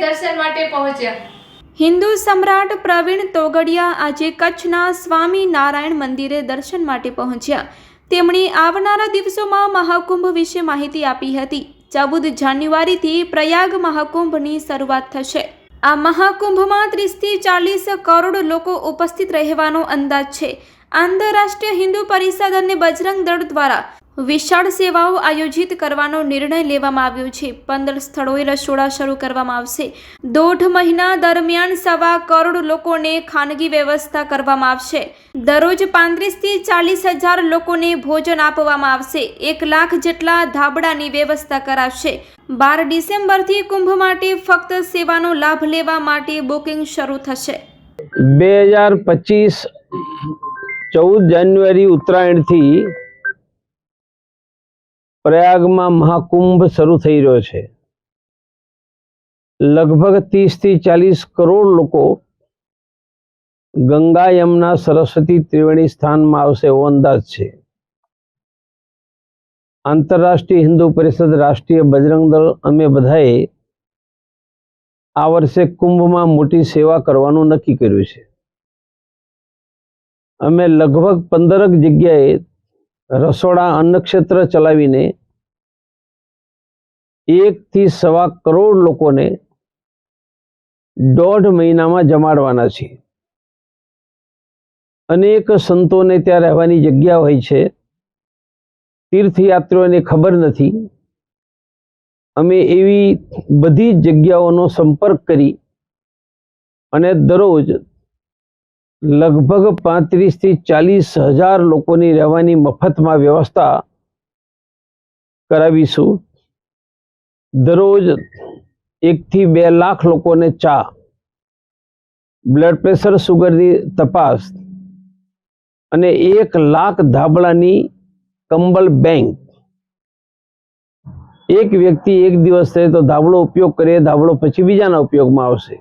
દર્શન માટે પહોંચ્યા. હિન્દુ સમ્રાટ પ્રવીણ તોગડિયા આજે કચ્છના સ્વામી નારાયણ મંદિરે દર્શન માટે પહોંચ્યા. તેમણે આવનારા દિવસોમાં મહાકુંભ વિશે માહિતી આપી હતી. ચૌદ જાન્યુઆરીથી પ્રયાગ મહાકુંભની શરૂઆત થશે. આ મહાકુંભમાં ત્રીસથી ચાલીસ કરોડ લોકો ઉપસ્થિત રહેવાનો અંદાજ છે. આંતરરાષ્ટ્રીય હિન્દુ પરિષદ અને બજરંગ દળ દ્વારા વિશાળ સેવાઓ આયોજિત કરવાનો નિર્ણય લેવામાં આવ્યો છે. પંદર સ્થળોએ રસોડા શરૂ કરવામાં આવશે. દોઢ મહિના દરમિયાન સવા કરોડ લોકોને ખાનગી વ્યવસ્થા કરવામાં આવશે. દરરોજ પાંત્રીસથી ચાલીસ હજાર લોકોને ભોજન આપવામાં આવશે. એક લાખ જેટલા ધાબળાની વ્યવસ્થા કરાશે. બાર ડિસેમ્બરથી કુંભ માટે ફક્ત સેવાનો લાભ લેવા માટે બુકિંગ શરૂ થશે. બે હજાર પચીસ ચૌદ જાન્યુઆરી ઉત્તરાયણથી પ્રયાગમાં મહાકુંભ શરૂ થઈ રહ્યો છે. લગભગ ત્રીસથી ચાલીસ કરોડ લોકો ગંગા યમુના સરસ્વતી ત્રિવેણી સ્થાનમાં આવશે એવો અંદાજ છે. આંતરરાષ્ટ્રીય હિન્દુ પરિષદ રાષ્ટ્રીય બજરંગ દળ અમે બધાએ આ વર્ષે કુંભમાં મોટી સેવા કરવાનું નક્કી કર્યું છે. અમે લગભગ પંદરક જગ્યાએ રસોડા અન્નક્ષેત્ર ચલાવીને એકથી સવા કરોડ લોકોને દોઢ મહિનામાં જમાડવાના છે. અનેક સંતોને ત્યાં રહેવાની જગ્યા હોય છે. તીર્થયાત્રીઓને ખબર નથી. અમે એવી બધી જગ્યાઓનો સંપર્ક કરી અને દરરોજ લગભગ પાંત્રીસથી ચાલીસ હજાર લોકોની રહેવાની મફતમાં વ્યવસ્થા કરાવીશું. દરરોજ એકથી બે લાખ લોકોને ચા, બ્લડ પ્રેશર સુગરની તપાસ અને એક લાખ ધાબળાની કંબલ બેંક. એક વ્યક્તિ એક દિવસ થાય તો ધાબળો ઉપયોગ કરે, ધાબળો પછી બીજાના ઉપયોગમાં આવશે.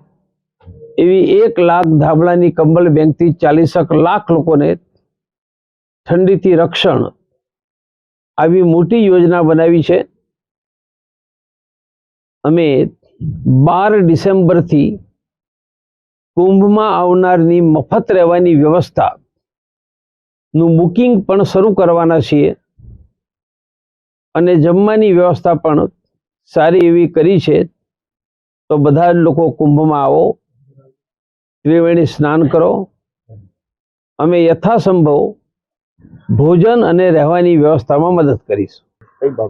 એવી એક લાખ ધાબળાની કંબલ બેંકથી ચાલીસક લાખ લોકોને ઠંડીથી રક્ષણ આવી મોટી યોજના બનાવી છે. અમે બાર ડિસેમ્બરથી કુંભમાં આવનારની મફત રહેવાની વ્યવસ્થા નું બુકિંગ પણ શરૂ કરવાના છીએ અને જમવાની વ્યવસ્થા પણ સારી એવી કરી છે. તો બધા જ લોકો કુંભમાં આવો. ત્રિવેણી સ્નાન કરો. અમે યથાસંભવ ભોજન અને રહેવાની વ્યવસ્થામાં મદદ કરીશું.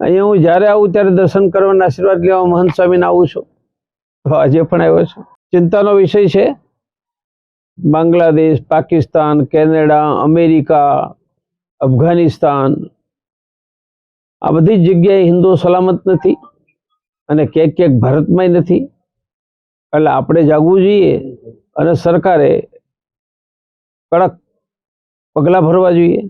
અહીંયા હું જ્યારે આવું ત્યારે દર્શન કરવાના આશીર્વાદ લેવા મહંત સ્વામીને આવું છું. તો આજે પણ આવ્યો છું. ચિંતાનો વિષય છે. બાંગ્લાદેશ પાકિસ્તાન કેનેડા અમેરિકા અફઘાનિસ્તાન આ બધી જ જગ્યાએ હિન્દુઓ સલામત નથી અને ક્યાંક ક્યાંક ભારતમાંય નથી. એટલે આપણે જાગવું જોઈએ. અને સરકારે કડક પગલાં ભરવા જોઈએ.